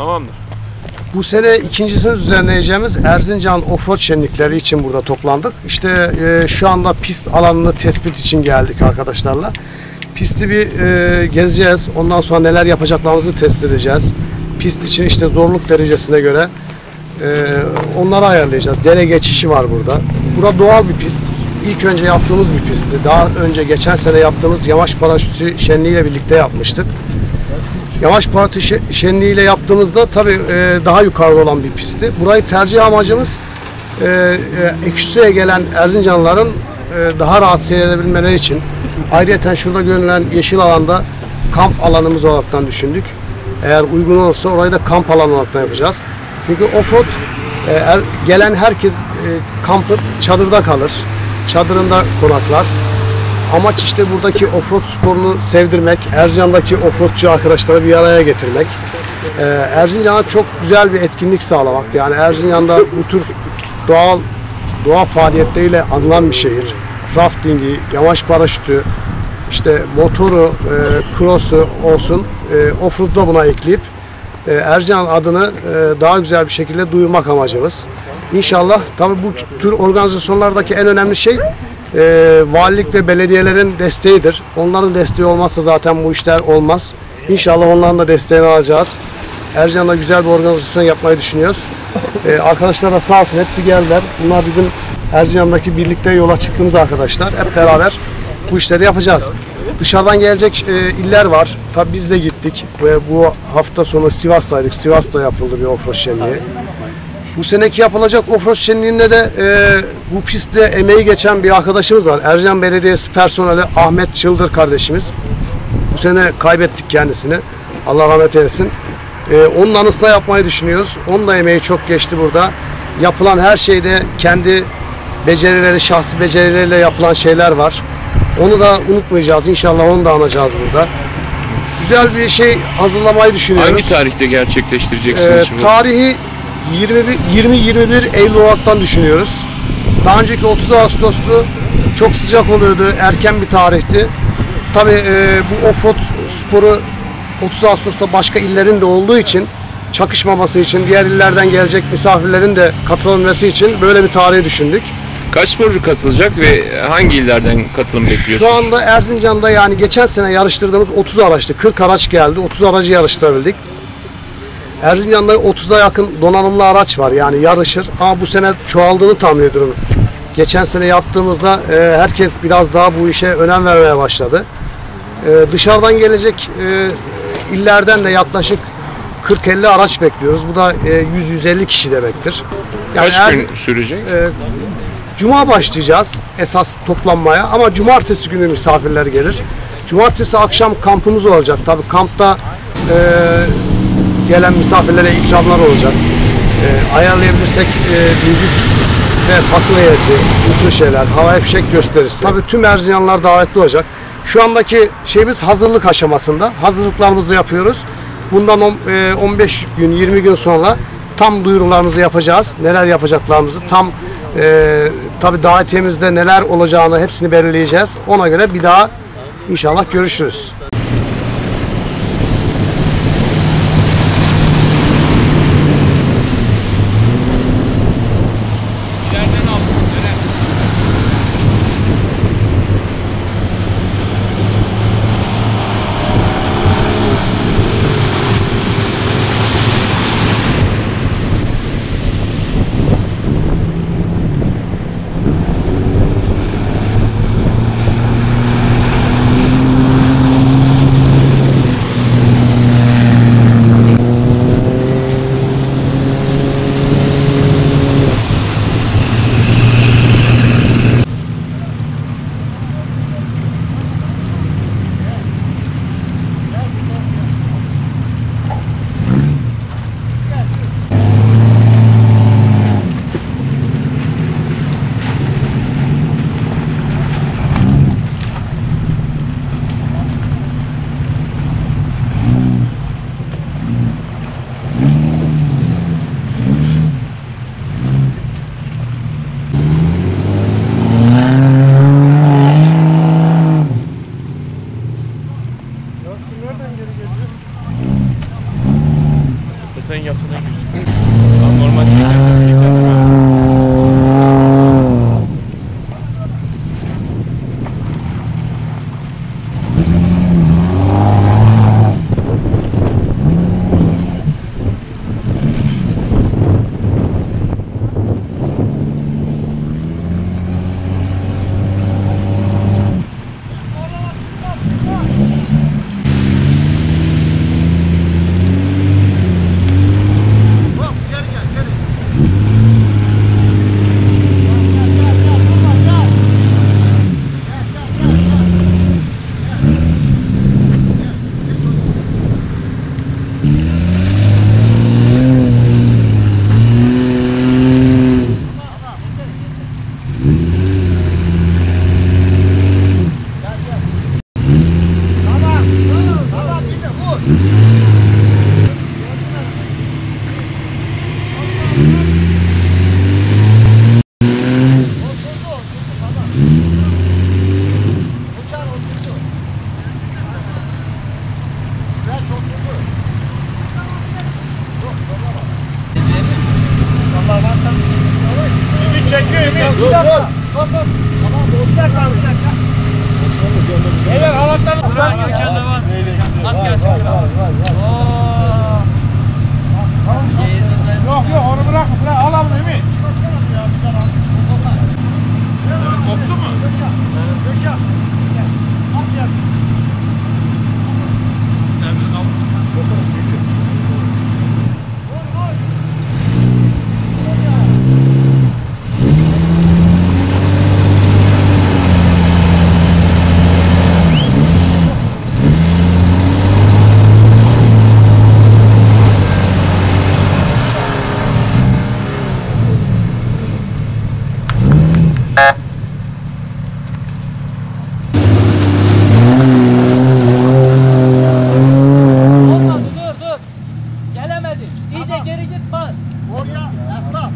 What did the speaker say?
Tamamdır. Bu sene ikincisini düzenleyeceğimiz Erzincan Offroad şenlikleri için burada toplandık. İşte e, şu anda pist alanını tespit için geldik arkadaşlarla. Pisti bir e, gezeceğiz. Ondan sonra neler yapacaklarımızı tespit edeceğiz. Pist için işte zorluk derecesine göre e, onları ayarlayacağız. Dere geçişi var burada. Burada doğal bir pist. İlk önce yaptığımız bir pistti. Daha önce geçen sene yaptığımız yamaç paraşütü şenliğiyle birlikte yapmıştık. Yamaç parti şe- şenliğiyle yaptığımızda tabii e, daha yukarıda olan bir pistti. Burayı tercih amacımız e, e, gelen Erzincanlıların e, daha rahat seyredebilmeleri için. Ayrıca şurada görünen yeşil alanda kamp alanımız olaraktan düşündük. Eğer uygun olursa orayı da kamp alanı olarak yapacağız. Çünkü offroad e, er- gelen herkes kampı çadırda kalır. Çadırında konaklar. Amaç işte buradaki offroad sporunu sevdirmek, Erzincan'daki offroadçu arkadaşları bir araya getirmek. Ee, Erzincan'a çok güzel bir etkinlik sağlamak. Yani Erzincan'da bu tür doğal doğa faaliyetleriyle anılan bir şehir. Raftingi, yamaç paraşütü, işte motoru, e, cross'u olsun, e, offroad'u da buna ekleyip e, Erzincan adını e, daha güzel bir şekilde duyurmak amacımız. İnşallah tabii bu tür organizasyonlardaki en önemli şey e, valilik ve belediyelerin desteğidir. Onların desteği olmazsa zaten bu işler olmaz. İnşallah onların da desteğini alacağız. Ercan'da güzel bir organizasyon yapmayı düşünüyoruz. E, arkadaşlar da sağ olsun hepsi geldiler. Bunlar bizim Ercan'daki birlikte yola çıktığımız arkadaşlar. Hep beraber bu işleri yapacağız. Dışarıdan gelecek e, iller var. Tabii biz de gittik ve bu hafta sonu Sivas'taydık. Sivas'ta yapıldı bir offroad şenliği. Bu seneki yapılacak offroad şenliğinde de e, bu pistte emeği geçen bir arkadaşımız var. Ercan Belediyesi personeli Ahmet Çıldır kardeşimiz. Bu sene kaybettik kendisini. Allah rahmet eylesin. E, onun anısına yapmayı düşünüyoruz. Onun da emeği çok geçti burada. Yapılan her şeyde kendi becerileri, şahsi becerileriyle yapılan şeyler var. Onu da unutmayacağız. İnşallah onu da anacağız burada. Güzel bir şey hazırlamayı düşünüyoruz. Hangi tarihte gerçekleştireceksiniz Ee, şimdi? tarihi 20-21 Eylül olaraktan düşünüyoruz. Daha önceki 30 Ağustos'tu. Çok sıcak oluyordu. Erken bir tarihti. Tabii e, bu offroad sporu 30 Ağustos'ta başka illerin de olduğu için çakışmaması için, diğer illerden gelecek misafirlerin de katılması için böyle bir tarihi düşündük. Kaç sporcu katılacak ve hangi illerden katılım Şu bekliyorsunuz? anda Erzincan'da yani geçen sene yarıştırdığımız 30 araçtı. 40 araç geldi. 30 aracı yarıştırabildik. Erzincan'da 30'a yakın donanımlı araç var yani yarışır ama bu sene çoğaldığını tahmin ediyorum. Geçen sene yaptığımızda e, herkes biraz daha bu işe önem vermeye başladı. E, dışarıdan gelecek e, illerden de yaklaşık 40-50 araç bekliyoruz. Bu da e, 100-150 kişi demektir. Yani Kaç gün sürecek? Cuma başlayacağız esas toplanmaya ama cumartesi günü misafirler gelir. Cumartesi akşam kampımız olacak. Tabii kampta e, gelen misafirlere ikramlar olacak. E, ayarlayabilirsek e, müzik ve fasıl heyeti, bu şeyler, havai fişek gösterisi. Tabii tüm Erzincanlılar davetli olacak. Şu andaki şeyimiz hazırlık aşamasında. Hazırlıklarımızı yapıyoruz. Bundan on- e, 15 gün, 20 gün sonra tam duyurularımızı yapacağız. Neler yapacaklarımızı tam e, tabii davetiyemizde neler olacağını hepsini belirleyeceğiz. Ona göre bir daha inşallah görüşürüz. Ümit çekiyor Ümit. Dur dur. Tamam boşlar kaldı bir dakika. Beyler halattan. At gelsin. Oo. Gelemedin. İyice tamam. geri git bas. Oraya, etraf.